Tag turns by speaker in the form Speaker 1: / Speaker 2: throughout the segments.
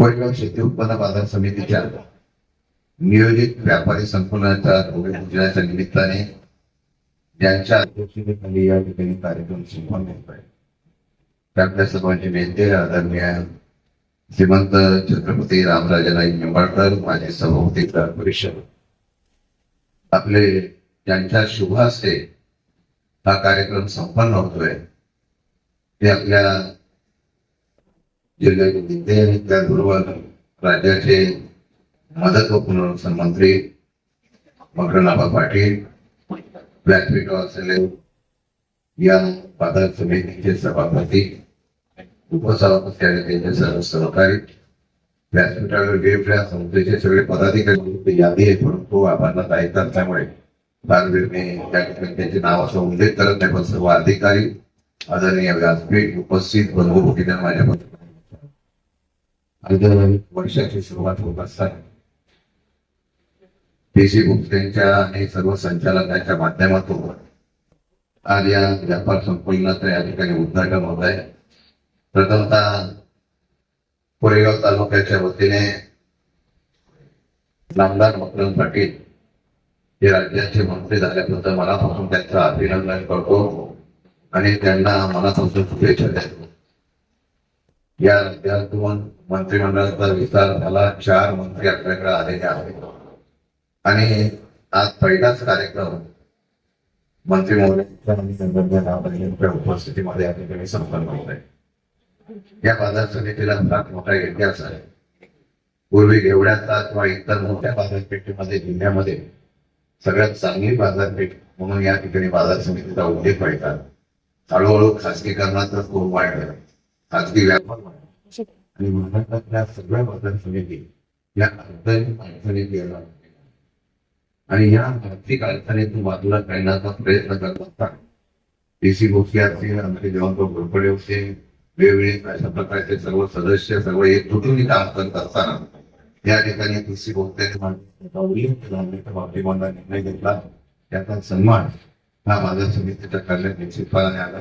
Speaker 1: कोरेगाव शेती उत्पन्न बाजार समितीच्या नियोजित व्यापारी संकुलनाच्या भूमिपूजनाच्या निमित्ताने ज्यांच्या अध्यक्षतेखाली या ठिकाणी कार्यक्रम संपन्न होत आहे. त्यातल्या सर्वांचे नेते आदरणीय श्रीमंत छत्रपती रामराजनाई निंबाळकर माझे सभापती परिषद. आपले ज्यांच्या शुभ हस्ते हा कार्यक्रम संपन्न होतोय. ते आपल्या जिल्ह्याचे नेते त्याचबरोबर राज्याचे मदत व पुनर्वसन मंत्री मकरनाबा पाटील व्यासपीठ असलेले या बाजार समितीचे सभापती उपसभापती आणि त्यांचे सर्व सहकारी व्यासपीठावर वेगवेगळ्या संस्थेचे सगळे पदाधिकारी यादी आहे परंतु आम्हाला आहेत असल्यामुळे फार मी त्या ठिकाणी त्यांचे नाव असं उल्लेख करत नाही पण सर्व अधिकारी आदरणीय व्यासपीठ उपस्थित बंधू भगिनी माझ्या आज वर्षाची सुरुवात होत असताना. देशी गुप्तेंच्या आणि सर्व संचालकांच्या माध्यमातून आज या व्यापार संकुलनाचं या ठिकाणी उद्घाटन होत आहे. प्रथमतः कोरेगाव तालुक्याच्या वतीने नामदार मकरंद पाटील हे राज्याचे मंत्री झाल्याबद्दल मनापासून त्यांचं अभिनंदन करतो आणि त्यांना मनापासून शुभेच्छा देतो. या राज्यातून मंत्रिमंडळाचा विस्तार झाला चार मंत्री आपल्याकडे आलेले आहेत. आणि आज पहिलाच कार्यक्रम मंत्री महोदयांच्या उपस्थितीमध्ये या ठिकाणी संपन्न होत आहे. या बाजार समितीला फार मोठा इतिहास आहे. पूर्वी एवढ्याचा किंवा इतर मोठ्या बाजारपेठेमध्ये जिल्ह्यामध्ये सगळ्यात चांगली बाजारपेठ म्हणून या ठिकाणी बाजार समितीचा उल्लेख व्हायचा. हळूहळू खासगीकरणाचा खूप वाढलं. खासगी व्यापार वाढला. आणि महाराष्ट्रातल्या सगळ्या बाजार समिती या अडचणी अडचणीत येणार आणि या आर्थिक अडचणीतून बाजूला काढण्याचा प्रयत्न करत असताना डीसी भोसले असतील आमचे जवानभाऊ घोरपडे होते वेगवेगळे अशा प्रकारचे सर्व सदस्य सर्व एकजुटीने काम करत असताना त्या ठिकाणी डीसी भोसले निर्णय घेतला. त्याचा सन्मान हा माझ्या समितीच्या कार्यात निश्चितपणाने आला.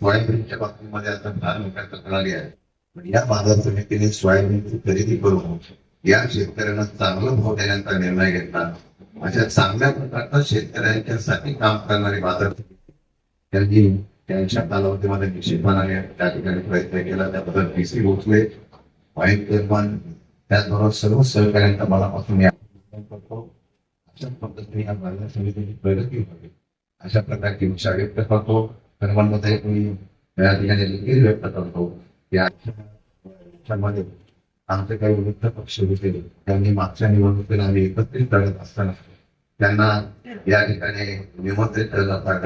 Speaker 1: सोयाबीनच्या बाबतीमध्ये आता फार मोठ्या तक्रारी आहे या बाजार समितीने सोयाबीनची खरेदी करून या शेतकऱ्यांना चांगला भाव देण्याचा निर्णय घेतला. अशा चांगल्या प्रकारचा शेतकऱ्यांच्यासाठी काम करणारी बाजार त्यांनी त्यांच्या कालावधीमध्ये निश्चितपणाने त्या ठिकाणी प्रयत्न केला. त्याबद्दल पी सी भोसले वाईट निर्माण त्याचबरोबर सर्व सहकार्यांचा मनापासून या करतो. अशा पद्धतीने या बाजार समितीची प्रगती होते. अशा प्रकारची इच्छा व्यक्त करतो. सर्वांमध्ये मी या ठिकाणी देखील व्यक्त करतो. याच्यामध्ये आमचे काही विरुद्ध पक्ष होते त्यांनी मागच्या निवडणुकीला आम्ही एकत्रित लढत असताना त्यांना या ठिकाणी निमंत्रित करण्याचा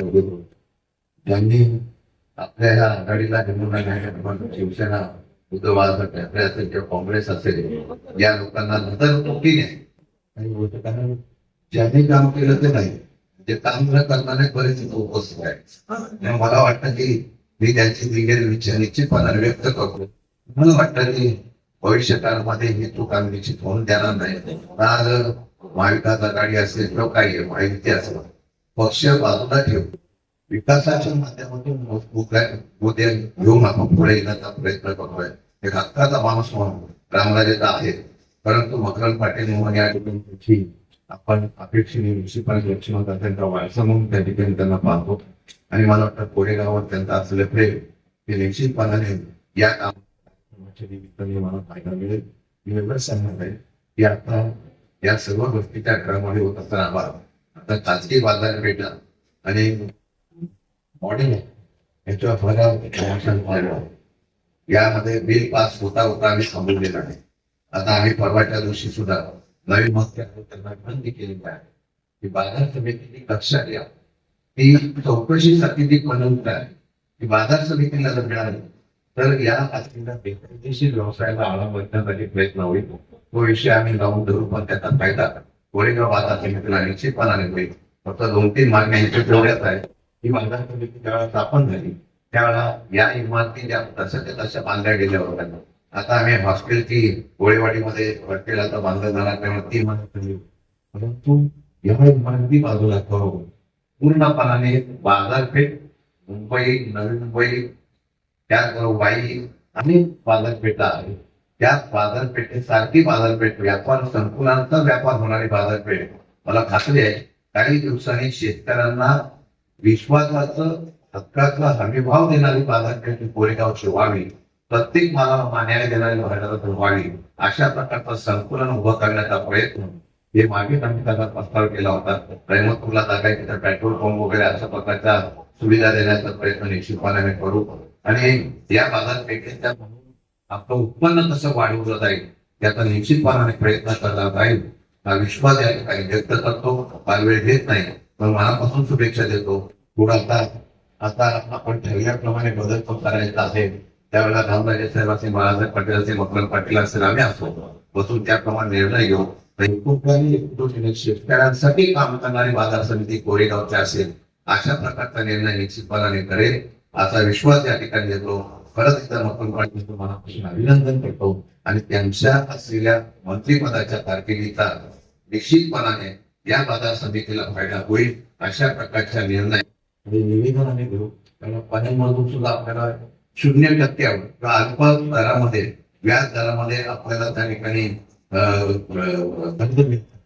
Speaker 1: त्यांनी आपल्या ह्या आघाडीला निवडून शिवसेना उद्धव ठाकरे असेल किंवा काँग्रेस असेल या लोकांना नंतर पोटीने काही होतं कारण ज्यांनी काम केलं ते नाही जे काम न करणारे बरेच लोक उपस्थित आहेत. मला वाटतं की मी त्यांची दिलेली इच्छा निश्चितपणाने व्यक्त करतो. मला वाटतं की भविष्य काळामध्ये ही चूक आम्ही निश्चित होऊन देणार नाही. आज महाविकास आघाडी असेल किंवा काही माहिती असेल. पक्ष बाजूला ठेवू. विकासाच्या माध्यमातून मुद्दे- घेऊन आपण पुढे येण्याचा प्रयत्न करतोय. एक हक्काचा माणूस म्हणून रामराजेचा आहे परंतु मकरंद पाटील म्हणून या ठिकाणी आपण अपेक्षित निश्चितपणे होता त्यांचा वारसा म्हणून त्या ठिकाणी त्यांना पाहतो. आणि मला वाटतं कोरेगावर त्यांचा असलेलं प्रेम हे निश्चितपणाने या कामाच्या निमित्ताने मला फायदा मिळेल. मी एवढंच सांगणार आहे की आता या सर्व गोष्टीच्या क्रमामध्ये होत असताना आम्हाला आता खाजगी बाजारपेठा आणि मॉडेल याच्या बऱ्याच यामध्ये बिल पास होता होता आम्ही थांबवलेला नाही. आता आम्ही परवाच्या दिवशी सुद्धा नवीन मत त्यांना बंदी केलेली आहे. की बाजार समितीने लक्षात घ्या. ती चौकशीसाठी ती बनवत आहे की बाजार समितीला जर मिळाली तर या बातमीला बेकायदेशीर व्यवसायाला आळा बघण्यासाठी प्रयत्न होईल. तो विषय आम्ही लावून धरू पण त्याचा फायदा कोळेगाव बाजार समितीला निश्चितपणाने होईल फक्त दोन तीन मागण्या यांच्या तेवढ्याच आहे ही बाजार समिती ज्यावेळेला स्थापन झाली त्यावेळेला या इमारती ज्या तशाच्या तशा बांधल्या गेल्या होत्या आता आम्ही हॉस्टेलची गोळेवाडीमध्ये हॉस्टेल आता बांधलं जाणार त्यामुळे ती इमारत झाली. परंतु या इमारती बाजूला करून पूर्णपणाने बाजारपेठ मुंबई नवी मुंबई त्याचबरोबर वाई अनेक बाजारपेठा आहेत त्या बाजारपेठेसारखी बाजारपेठ व्यापार संकुलांचा व्यापार होणारी बाजारपेठ. मला खात्री आहे काही दिवसांनी शेतकऱ्यांना विश्वासाचं हक्काचा हमीभाव देणारी बाजारपेठ कोरेगावची व्हावी. प्रत्येक मालाला न्याय देणारी व्हायला व्हावी अशा प्रकारचं संकुलन उभं करण्याचा प्रयत्न हे मागे आम्ही त्याचा प्रस्ताव केला होता. प्रेमतपूरला जागा तिथं पेट्रोल पंप वगैरे अशा प्रकारच्या सुविधा देण्याचा प्रयत्न निश्चितपणे आम्ही करू. आणि या बाजारपेठेच्या आपलं उत्पन्न कसं वाढवलं जाईल त्याचा निश्चितपणाने प्रयत्न करणार राहील हा विश्वास या ठिकाणी व्यक्त करतो. फार वेळ घेत नाही पण मनापासून शुभेच्छा देतो. पुढे आता आता आपण ठरल्याप्रमाणे बदल पण करायचा आहे. त्यावेळेला रामराजे साहेब असेल बाळासाहेब पाटील असेल मकरंद पाटील असेल आम्ही असो बसून त्याप्रमाणे निर्णय घेऊ. शेतकऱ्यांसाठी काम करणारी बाजार समिती कोरेगावची असेल अशा प्रकारचा निर्णय निश्चितपणाने करेल. असा विश्वास या ठिकाणी येतो. खरंच एकदा मकरंद पाटील मनापासून अभिनंदन करतो. आणि त्यांच्या असलेल्या मंत्रिपदाच्या कारकिर्दीचा निश्चितपणाने या बाजार समितीला फायदा होईल अशा प्रकारच्या निर्णय. निवेदन आम्ही घेऊ. कारण पाण्यामधून सुद्धा आपल्याला शून्य टक्क्यावर किंवा अल्प दरामध्ये व्याज दरामध्ये आपल्याला त्या ठिकाणी कर्ज मिळतं.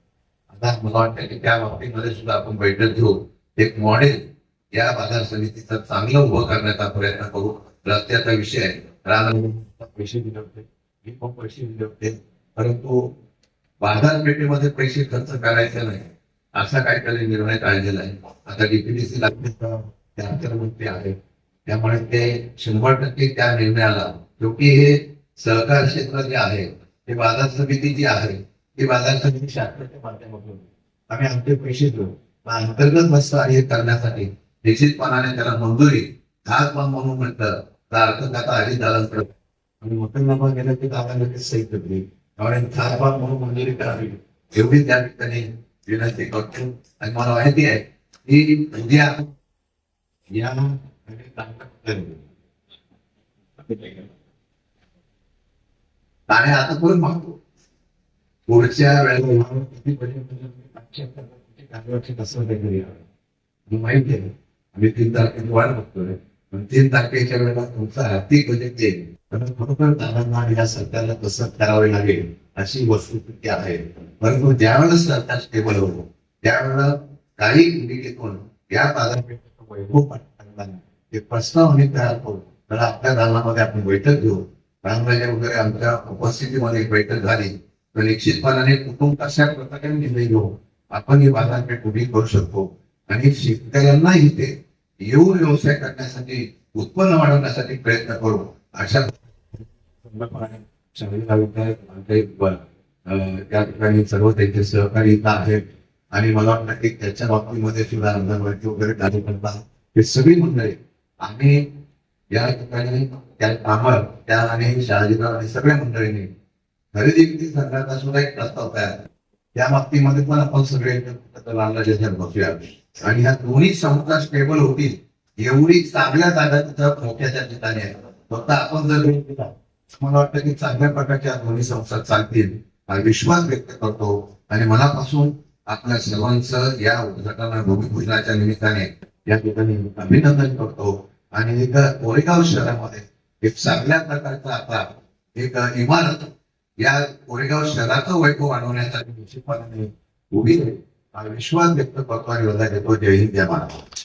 Speaker 1: आता मला वाटतं की त्या बाबतीमध्ये सुद्धा आपण बैठक घेऊ. एक मॉडेल या बाजार समितीचं चांगलं उभं करण्याचा प्रयत्न करू. रस्त्याचा विषय आहे. पैसे दिले होते. मी पण पैसे दिले होते. परंतु बाजारपेठेमध्ये पैसे खर्च करायचे नाही. असा काहीतरी निर्णय काढलेला आहे. आता डीपीडीसी लागते ते आहे आहेत. त्यामुळे ते शंभर टक्के त्या निर्णयाला शेवटी हे सहकार क्षेत्र जे आहे ते बाजार समिती जी आहे ती बाजार समिती शासनाच्या माध्यमातून आम्ही आमचे पैसे देऊ. अंतर्गत बस हे करण्यासाठी निश्चितपणाने त्याला मंजुरी खास मग म्हणून म्हटलं तर अर्थखाता आधी झालं आणि आणि मुसलमान गेलं की दादा लगेच सही करली त्यामुळे खास भाग म्हणून मंजुरी करावी. एवढी त्या ठिकाणी विनंती करतो. आणि मला माहिती आहे की उद्या या आणि आता कोण मागतो? पुढच्या वेळेला किती पर्यंत कसं वगैरे मला माहिती आहे आम्ही तीन तारखेची वाट बघतोय. पण तीन तारखेच्या वेळेला तुमचा हाती बजेट येईल. कारण खरोखर दादांना या सरकारला कसं करावे लागेल अशी वस्तुस्थिती आहे. परंतु ज्यावेळेला सरकार स्टेबल होतो त्यावेळेला काही भूमिकेतून या बाजारपेठेचं वैभव पाठवताना एक प्रस्ताव तयार करू. तर आपल्या दालनामध्ये आपण बैठक घेऊ. रामराजे वगैरे आमच्या उपस्थितीमध्ये बैठक झाली. तर निश्चितपणाने कुटुंब कशा प्रकारे निर्णय घेऊ आपण ही बाजारपेठ उभी करू शकतो. आणि शेतकऱ्यांना इथे येऊन व्यवसाय करण्यासाठी उत्पन्न वाढवण्यासाठी प्रयत्न करू. अशा त्या ठिकाणी सर्व त्यांचे सहकारी इथं आहेत. आणि मला वाटतं की त्याच्या बाबतीमध्ये सुद्धा अंगणवाडी वगैरे कार्यकर्ता हे सगळी मंडळी आम्ही या ठिकाणी त्या कामात त्या आणि शहाजीराव आणि सगळ्या मंडळींनी खरेदी विक्री संघाचा सुद्धा एक प्रस्ताव तयार त्या बाबतीमध्ये पण आपण सगळे एकत्र बसूया आणि ह्या दोन्ही संस्था स्टेबल होतील एवढी चांगल्या जागा तिथं मोठ्याच्या ठिकाणी आहे फक्त आपण जर मला वाटतं की चांगल्या प्रकारच्या दोन्ही संस्था चालतील हा विश्वास व्यक्त करतो. आणि मनापासून आपल्या सर्वांचं या उद्घाटना भूमिपूजनाच्या निमित्ताने या ठिकाणी अभिनंदन करतो. आणि एक कोरेगाव शहरामध्ये एक चांगल्या प्रकारचा आता एक इमारत या कोरेगाव शहराचं वैभव वाढवण्यासाठी निश्चितपणे उभी आहे. हा विश्वास व्यक्त करतो आणि वजा घेतो जय हिंद जय महाराष्ट्र.